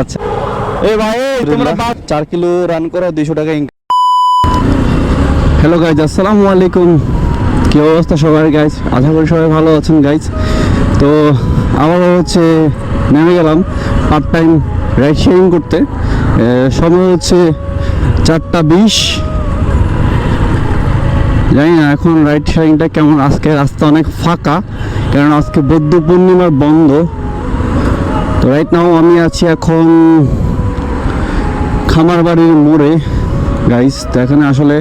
আচ্ছা। এ ভাই তোমরা চার কিলো রান করো দুইশো টাকা ইনকাম হ্যালো গাইজ আসসালামু আলাইকুম। কি অবস্থা সবার গাইজ আশা করি সবাই ভালো আছেন গাইজ তো হচ্ছে নেমে গেলাম পার্ট টাইম রাইড শেয়ারিং করতে। সময় হচ্ছে চারটা বিশ। জানি না এখন রাইড শেয়ারিংটা কেমন। আজকে রাস্তা অনেক ফাঁকা কারণ আজকে বৌদ্ধ পূর্ণিমার বন্ধ। তো রাইট নাও আমি আছি এখন খামার বাড়ির মোড়ে। গাইস তো এখানে আসলে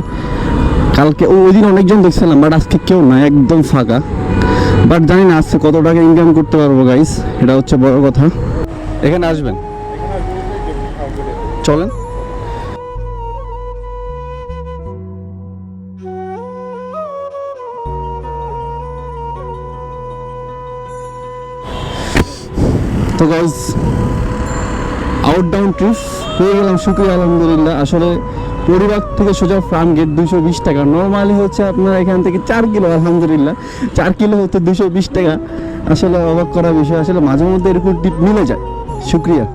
কালকে ও ওই দিন অনেকজন দেখছিলাম বাট আজকে কেউ না, একদম ফাঁকা। বাট জানি না আজকে কত টাকা ইনকাম করতে পারব গাইস এটা হচ্ছে বড় কথা। এখানে আসবেন। চলেন। তো গাইস আউট ডাউন ট্রিপ হয়ে গেলাম শুক্রিয়া আলহামদুলিল্লাহ। আসলে পরিবার থেকে সোজা ফার্ম গেট দুশো বিশ টাকা। নর্মালি হচ্ছে আপনার এখান থেকে চার কিলো আলহামদুলিল্লাহ। চার কিলো হতে দুশো বিশ টাকা। আসলে অবাক করার বিষয় আসলে মাঝে মধ্যে এরকম টিপ মিলে যায়। শুক্রিয়া।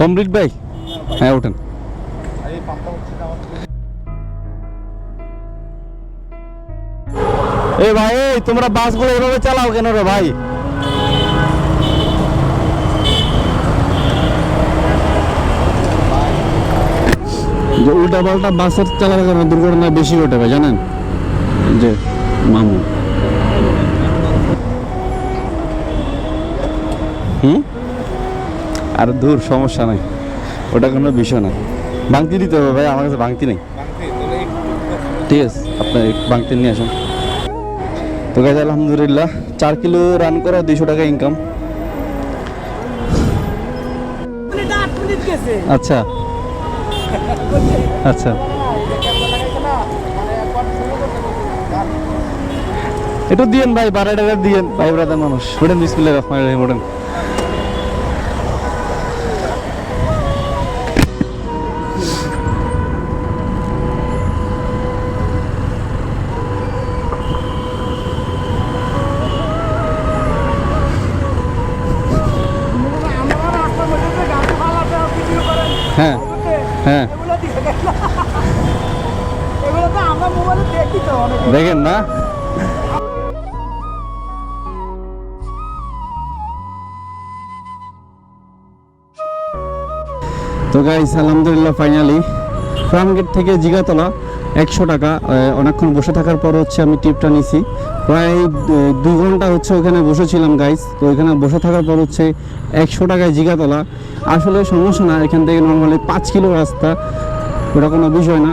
কমপ্লিট ভাই? হ্যাঁ ওঠেন। এ ভাই তোমরা বাসগুলো এভাবে চালাও কেন রে ভাই? যে উল্টা পাল্টা বাসের চালানোর কারণে দুর্ঘটনা বেশি ঘটে ভাই জানেন? যে মামু। হুম? আর দূর সমস্যা নাই। ওটা কোনো বিষয় না ভাঙতি দিতে হবে ভাই আমার কাছে ভাঙতি নেই। ঠিক আছে আপনি ভাঙতি নিয়ে আসুন। তো গাইজ আলহামদুলিল্লাহ, চার কিলো রান করা দুইশো টাকা ইনকাম আচ্ছা। আচ্ছা। একটু দিয়েন ভাই, বারো টাকা দিয়েন। ভাই, ব্রাদার মানুষ। ওঠেন বিসমিল্লাহ রহমান রহিম তো গাইস আলহামদুলিল্লাহ ফাইনালি ফার্ম গেট থেকে জিগাতলা, একশো টাকা অনেকক্ষণ বসে থাকার পর হচ্ছে আমি টিপটা নিছি। প্রায় দুই ঘণ্টা হচ্ছে ওখানে বসেছিলাম গাইস তো ওইখানে বসে থাকার পর হচ্ছে একশো টাকায় জিগাতলা। আসলে সমস্যা না, এখান থেকে নর্মালি পাঁচ কিলো রাস্তা, ওটা কোনো বিষয় না।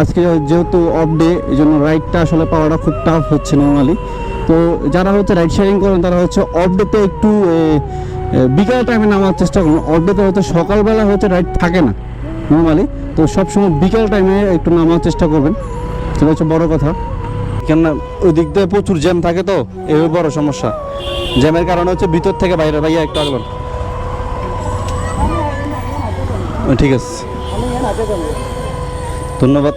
আজকে যেহেতু অফ ডে এই জন্য রাইডটা আসলে পাওয়াটা খুব টাফ হচ্ছে নর্মালি তো যারা হচ্ছে রাইড শেয়ারিং করেন, তারা হচ্ছে অফ ডেতে একটু বিকাল টাইমে নামার চেষ্টা করুন। ডেতে হয়তো সকালবেলা হচ্ছে রাইড থাকে না নর্মালি তো সবসময় বিকাল টাইমে একটু নামার চেষ্টা করবেন। সেটা হচ্ছে বড় কথা। কেন ওই দিক দিয়ে প্রচুর জ্যাম থাকে তো এই বড় সমস্যা। জ্যামের কারণে হচ্ছে ভিতর থেকে বাইরে ভাইয়া একটু আগলন। ঠিক আছে। ধন্যবাদ।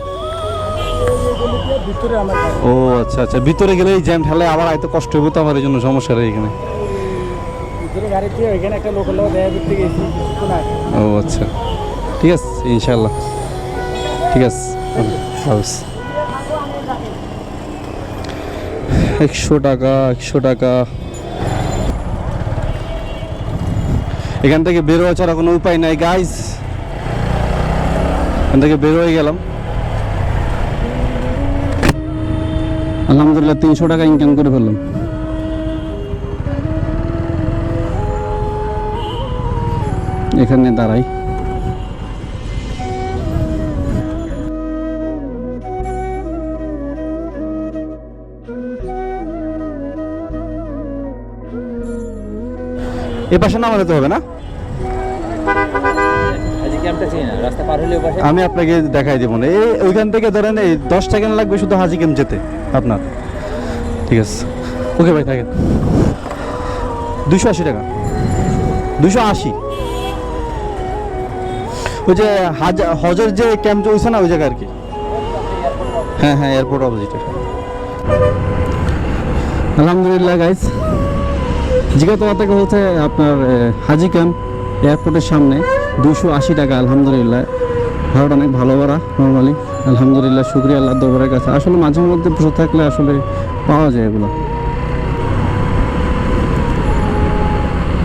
ও আচ্ছা আচ্ছা। ভিতরে গেলে এই জ্যাম ঠেলে আবার এত কষ্ট হবে তো আমার, এই জন্য সমস্যা ও আচ্ছা। ঠিক আছে ইনশাল্লাহ ঠিক আছে একশো টাকা একশো টাকা। এখান থেকে বেরোয়া ছাড়া কোনো উপায় নাই গাইজ এখান থেকে বের হয়ে গেলাম। আলহামদুলিল্লাহ, তিনশো টাকা ইনকাম করে ফেললাম। এখানে দাঁড়াই। এ পাশে নামাতে হবে না? আমি আপনাকে দেখাই দেবো না। এই ওইখান থেকে ধরেন এই দশ সেকেন্ড লাগবে শুধু হাজি গেম যেতে আপনার। ঠিক আছে। ওকে ভাই থাকেন। দুশো আশি টাকা। দুশো আশি। ওই যে হাজার যে ক্যাম্প চলছে না, ওই জায়গা আর কি? হ্যাঁ হ্যাঁ এয়ারপোর্ট অপোজিটে আলহামদুলিল্লাহ গাইস জিগাতলা থেকে হচ্ছে আপনার হাজি ক্যাম্প এয়ারপোর্টের সামনে দুশো আশি টাকা, আলহামদুলিল্লাহ। ভাড়াটা অনেক ভালো ভাড়া নর্মালি আলহামদুলিল্লাহ, শুক্রিয়া আল্লাহ দরবারের কাছে। আসলে মাঝে মধ্যে বসে থাকলে আসলে পাওয়া যায় এগুলো।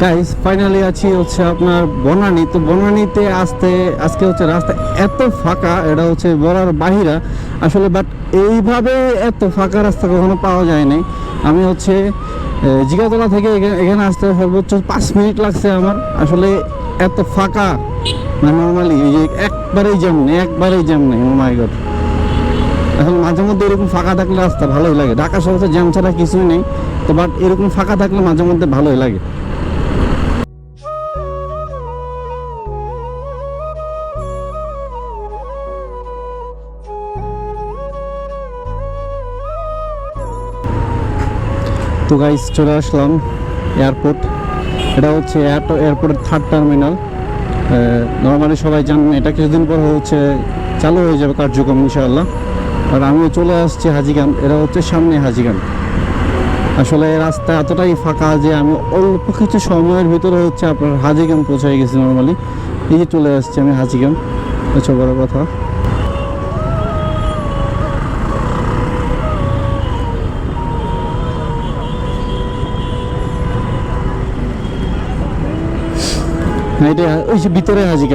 গাইস ফাইনালি আছি হচ্ছে আপনার বনানি। তো বনানীতে আসতে, আজকে হচ্ছে রাস্তা এত ফাঁকা, এটা হচ্ছে বলার বাহিরা। আসলে বাট এইভাবে এত ফাঁকা রাস্তা কখনো পাওয়া যায় নাই আমি হচ্ছে জিগাতলা থেকে এখা- এখানে আসতে সর্বোচ্চ পাঁচ মিনিট লাগছে আমার। আসলে এত ফাঁকা মানে নর্মালি এই যে একবারেই জ্যাম নেই, একবারেই জ্যাম নেই ও মাই গড এখন মাঝে মধ্যে এরকম ফাঁকা থাকলে রাস্তা ভালোই লাগে। ঢাকা শহরে জ্যাম ছাড়া কিছুই নেই, তো বাট এরকম ফাঁকা থাকলে মাঝে মধ্যে ভালোই লাগে। তো গাইস চলে আসলাম এয়ারপোর্ট এটা হচ্ছে এয়ারপোর্টের থার্ড টার্মিনাল নর্মালি সবাই জানেন এটা কিছুদিন পর হচ্ছে চালু হয়ে যাবে কার্যক্রম, ইনশাআল্লাহ। আর আমিও চলে আসছি হাজিগান, এটা হচ্ছে সামনে হাজিগান। আসলে রাস্তা এতটাই ফাঁকা যে আমি অল্প কিছু সময়ের ভিতরে হচ্ছে আপনার হাজিগান পৌঁছাই গেছি নর্মালি এই যে চলে আসছি আমি হাজিগান। আচ্ছা বড় কথা। এটা ওই যে ভিতরে হাজি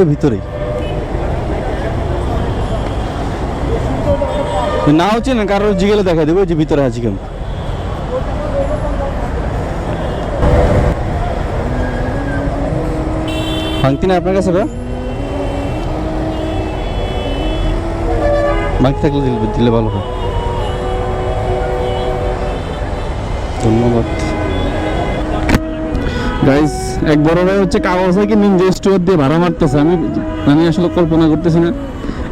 ওই ভিতরেই। না হচ্ছে না, কারোর জিগেলে দেখা দেবো যে ভিতরে হাজি ক্যাম্প ভাঙতি না আপনার কাছে? ভাঙতি থাকলে দিলে ভালো হয়। ধন্যবাদ। গাইস এক বড় ভাই হচ্ছে কাগজ কাগজকে নিনজা স্টোর দিয়ে ভাড়া মারতেছে। আমি আমি আসলে কল্পনা করতেছি না।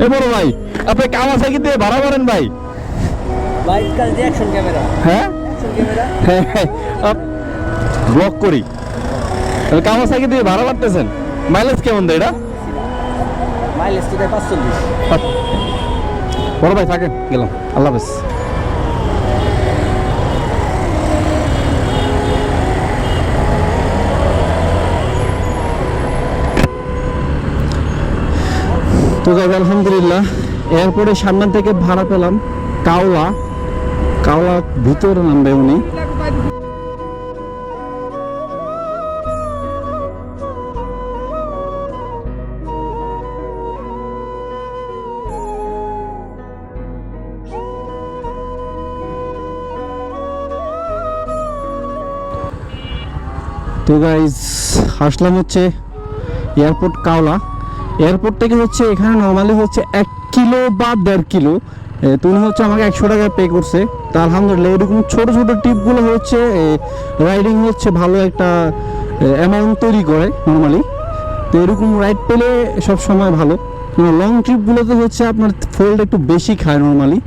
এ বড় ভাই আপনি কাওয়াসাকি দিয়ে ভাড়া মারেন ভাই। বাইক কাল যে অ্যাকশন ক্যামেরা হ্যাঁ? ক্যামেরা হ্যাঁ ব্লক করি। কাওয়াসাকি দিয়ে ভাড়া মারতেছেন। মাইলেজ কেমন দেয় এটা? মাইলেজ তো দেয় পাঁচচল্লিশ। বড় ভাই থাকেন গেলাম। আল্লাহ হাফেজ। তো গাইজ আলহামদুলিল্লাহ। এয়ারপোর্টের সামনে থেকে ভাড়া পেলাম কাওলা। কাওলা ভিতরে নামবে উনি। তো গাইজ আসলাম হচ্ছে এয়ারপোর্ট কাওলা। এয়ারপোর্ট থেকে হচ্ছে এখানে নর্মালি হচ্ছে এক কিলো বা দেড় কিলো। তুমি হচ্ছে আমাকে একশো টাকা পে করছে। তা আলহামদুলিল্লাহ এরকম ছোটো ছোটো ট্রিপগুলো হচ্ছে রাইডিং হচ্ছে ভালো একটা অ্যামাউন্ট তৈরি করে নর্মালি তো এরকম রাইড পেলে সব সময় ভালো। লং ট্রিপগুলোতে হচ্ছে আপনার ফোল্ড একটু বেশি খায় নর্মালি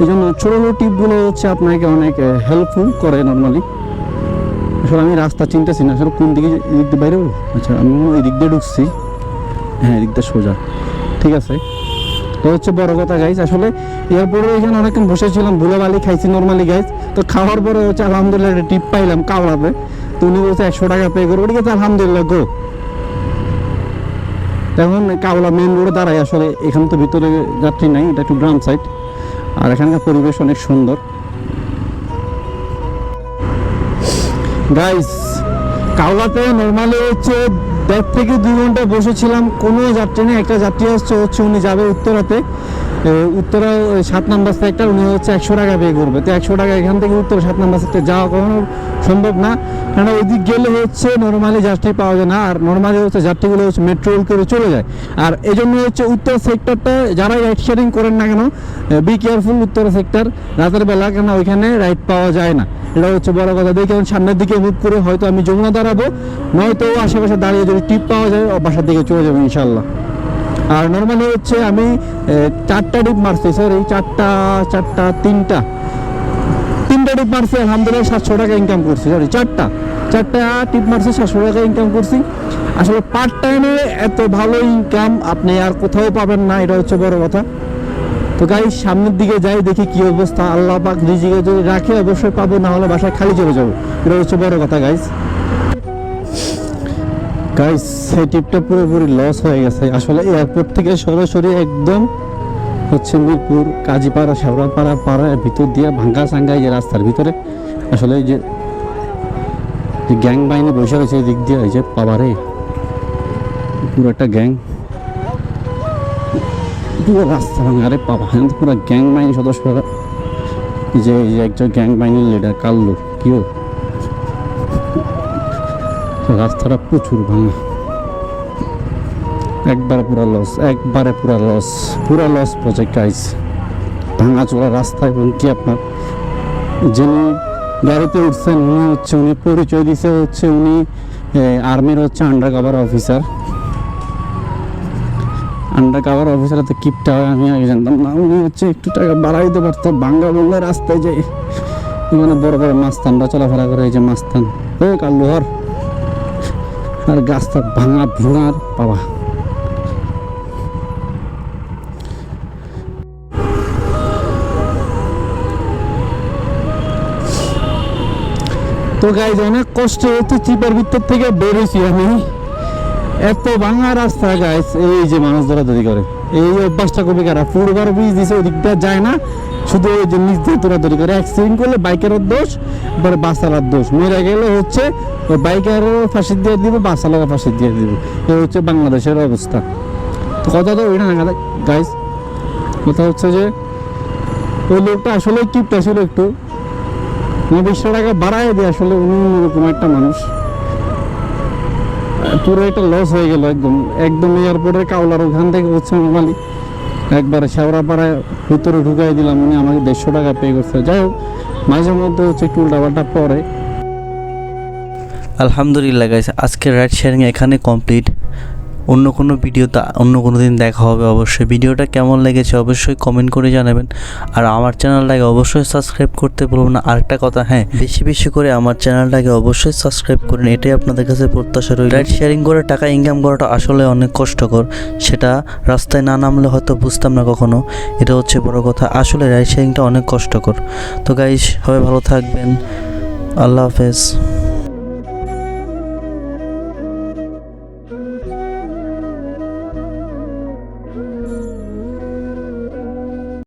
এই জন্য ছোটো ছোটো ট্রিপগুলো হচ্ছে আপনাকে অনেক হেল্পফুল করে নর্মালি আসলে আমি রাস্তা চিনতেছি না। আসলে কোন দিকে এদিক দিয়ে বাইরে আচ্ছা আমি হয় এদিক দিয়ে ঢুকছি। হ্যাঁ এদিক দিয়ে সোজা। ঠিক আছে? তো হচ্ছে বড় কথা গাইজ আসলে এয়ারপোর্টে এখানে অনেকক্ষণ বসেছিলাম, ধুলাবালি খাইছি নর্মালি গাইজ তো খাওয়ার পরে হচ্ছে আলহামদুলিল্লাহ একটা টিপ পাইলাম কাওড়াতে। তো উনি বলছে একশো টাকা পে করব ঠিক আছে আলহামদুলিল্লাহ, গো। এখন কাওলা মেন রোডে দাঁড়াই আসলে এখানে তো ভিতরে যাত্রী নাই, এটা একটু গ্রাম সাইড আর এখানকার পরিবেশ অনেক সুন্দর। গাইস কাওলাতে নর্মালি হচ্ছে দেড় থেকে দুই ঘণ্টা বসেছিলাম। কোনো যাত্রী নেই, একটা যাত্রী আসছে, হচ্ছে উনি যাবে উত্তরাতে। উত্তরা সাত নাম্বার সেক্টর উনি হচ্ছে একশো টাকা পে করবে। তো একশো টাকা এখান থেকে উত্তর সাত নাম্বার সেক্টর যাওয়া কখনো সম্ভব না। কারণ ওইদিক গেলে হচ্ছে নর্মালি যাত্রী পাওয়া যায় না, আর নর্মালি হচ্ছে যাত্রীগুলো হচ্ছে মেট্রো করে চলে যায়। আর এই জন্য হচ্ছে উত্তর সেক্টরটা যারা রাইড শেয়ারিং করেন না কেন বি কেয়ারফুল উত্তর সেক্টর রাতের বেলা কেন ওইখানে রাইড পাওয়া যায় না। এটা হচ্ছে বড় কথা। দেখে আমি সামনের দিকে মুভ করে হয়তো আমি যমুনা দাঁড়াবো, নয়তো আশেপাশে দাঁড়িয়ে যদি টিপ পাওয়া যায় বাসার দিকে চলে যাব ইনশাল্লাহ আর নর্মালি হচ্ছে আমি চারটা ডিপ মারছি সরি চারটা চারটা, তিনটা। তিনটা ডিপ মারছি, আলহামদুলিল্লাহ সাতশো টাকা ইনকাম করছি সরি চারটা। চারটা টিপ মারছি, সাতশো টাকা ইনকাম করছি। আসলে পার্ট টাইমে এত ভালো ইনকাম আপনি আর কোথাও পাবেন না, এটা হচ্ছে বড় কথা। তো গাই সামনের দিকে যাই, দেখি কি অবস্থা। আল্লাহ পাক রিজিকে যদি রাখে, অবশ্যই পাবো, না হলে বাসায় খালি চলে যাব। এটা হচ্ছে বড় কথা গাইস গাইস সেই টিপটা পুরোপুরি লস হয়ে গেছে। আসলে এয়ারপোর্ট থেকে সরাসরি একদম হচ্ছে মিরপুর, কাজীপাড়া, শেওড়াপাড়া, পাড়ার ভিতর দিয়ে ভাঙ্গা সাঙ্গা যে রাস্তার ভিতরে। আসলে যে গ্যাং বাহিনী বসে রয়েছে দিক দিয়ে এই যে পাবারে পুরো একটা গ্যাং পুরো রাস্তা ভাঙা। আরে বাবা হ্যাঁ পুরো গ্যাং বাহিনী সদস্যরা। যে যে একজন গ্যাং বাহিনীর লিডার কাল্লু কিও রাস্তাটা প্রচুর ভাঙা। একবারে পুরা লস একবারে পুরা লস পুরা লস প্রজেক্ট আইস ভাঙা চোরা রাস্তা এবং কি আপনার? যিনি গাড়িতে উঠছেন, উনি হচ্ছে, উনি পরিচয় দিছে হচ্ছে, উনি আর্মির হচ্ছে under cover officer under cover officer তো কিপটা হয় আমি আগে জানতাম। না, উনি হচ্ছে একটু টাকা বাড়াই দিতে পারতো। বাংলা বাংলা রাস্তায় যাই এখানে বড় বড় মাস্তানরা চলাফেরা করে, এই যে মাস্তান ও কাল্লুহর আর গাছটা ভাঙা ভোঙার পাবা তো গাইজ অনেক কষ্ট হচ্ছে চিপার ভিতর থেকে বেরোছি আমি। এত ভাঙা রাস্তা গাইস এই যে মানুষ দৌড়াদৌড়ি করে। এই অভ্যাসটা কবি কারা? পূর্বার ব্রিজ দিছে ওই দিকটা যায় না। শুধু ওই যে নিচ দিয়ে তোরা দৌড়াদৌড়ি করে। অ্যাক্সিডেন্ট করলে বাইকেরও দোষ এবারে বাসালার দোষ। মেরে গেলে হচ্ছে ওই বাইকারও ফাঁসি দিয়ে দিব বাসালারও ফাঁসি দিয়ে দিব। এই হচ্ছে বাংলাদেশের অবস্থা। তো কথা তো ওইটা না গাইস কথা হচ্ছে যে ওই লোকটা আসলে কিপটা ছিল একটু। বিশশো টাকা বাড়ায় দিয়ে আসলে উনি এরকম একটা মানুষ। পুরো একটা লস হয়ে গেল একদম। একদম এয়ারপোর্টের কাউলার ওখান থেকে হচ্ছে মালিক। একবারে শেওড়াপাড়ায় ভিতরে ঢুকাই দিলাম, উনি আমাকে দেড়শো টাকা পে করছে। যাই হোক, মাঝে মধ্যে হচ্ছে একটু উল্টাপাল্টা পরে। আলহামদুলিল্লাহ গাইস আজকের রাইড শেয়ারিং এখানে কমপ্লিট অন্য কোনো ভিডিওতে অন্য কোনো দিন দেখা হবে অবশ্যই। ভিডিওটা কেমন লেগেছে অবশ্যই কমেন্ট করে জানাবেন। আর আমার চ্যানেলটাকে অবশ্যই সাবস্ক্রাইব করতে বলব না। আরেকটা কথা হ্যাঁ বেশি বেশি করে আমার চ্যানেলটাকে অবশ্যই সাবস্ক্রাইব করুন। এটাই আপনাদের কাছে প্রত্যাশা রইল। রাইড শেয়ারিং করে টাকা ইনকাম করাটা আসলে অনেক কষ্টকর। সেটা রাস্তায় না নামলে হয়তো বুঝতাম না কখনো। এটা হচ্ছে বড় কথা। আসলে রাইড শেয়ারিংটা অনেক কষ্টকর। তো গাইস সবাই ভালো থাকবেন। আল্লাহ হাফেজ।